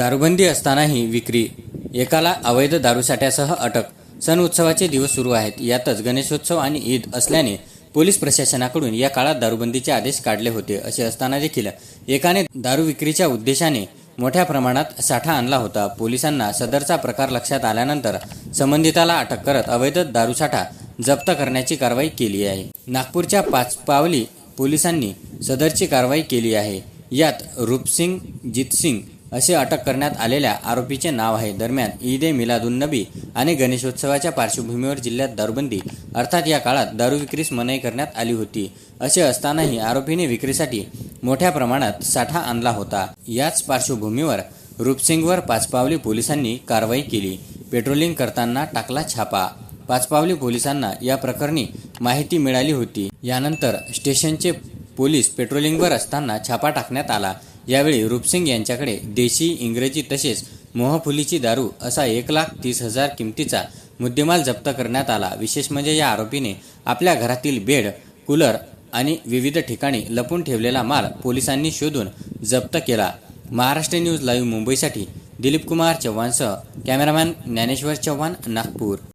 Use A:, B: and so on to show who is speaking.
A: दारूबंदी असतानाही विक्री. एकाला अवैध दारूसाठ्यासह अटक. सण उत्सवाचे दिवस सुरू आहेत. यातच गणेशोत्सव आणि ईद असल्याने पोलीस प्रशासनाकडून या काळात दारूबंदीचे आदेश काढले होते असे असताना देखील एकाने दारू विक्रीच्या उद्देशाने मोठ्या प्रमाणात साठा आणला होता. पोलिसांना सदरचा प्रकार लक्षात आल्यानंतर संबंधिताला अटक करत अवैध दारूसाठा जप्त करण्याची कारवाई केली आहे. नागपूरच्या पाचपावली पोलिसांनी सदरची कारवाई केली आहे. यात रूपसिंग जितसिंग असे अटक करण्यात आलेल्या आरोपीचे नाव आहे. दरम्यान ईद ए मिलादुन्नबी आणि गणेशोत्सवाच्या पार्श्वभूमीवर जिल्ह्यात दारूबंदी अर्थात या काळात दारू विक्रीस मनाई करण्यात आली होती. असे असतानाही आरोपीने विक्रीसाठी मोठ्या प्रमाणात साठा आणला होता. याच पार्श्वभूमीवर रूपसिंगवर पाचपावली पोलिसांनी कारवाई केली. पेट्रोलिंग करताना टाकला छापा. पाचपावली पोलिसांना या प्रकरणी माहिती मिळाली होती. यानंतर स्टेशनचे पोलीस पेट्रोलिंगवर असताना छापा टाकण्यात आला. यावेळी रूपसिंग यांच्याकडे देशी इंग्रजी तसेच मोहफुलीची दारू असा एक लाख तीस हजार किमतीचा मुद्देमाल जप्त करण्यात आला. विशेष म्हणजे या आरोपीने आपल्या घरातील बेड कूलर आणि विविध ठिकाणी लपून ठेवलेला माल पोलिसांनी शोधून जप्त केला. महाराष्ट्र न्यूज लाईव्ह मुंबईसाठी दिलीप कुमार चव्हाणसह कॅमेरामॅन ज्ञानेश्वर चव्हाण नागपूर.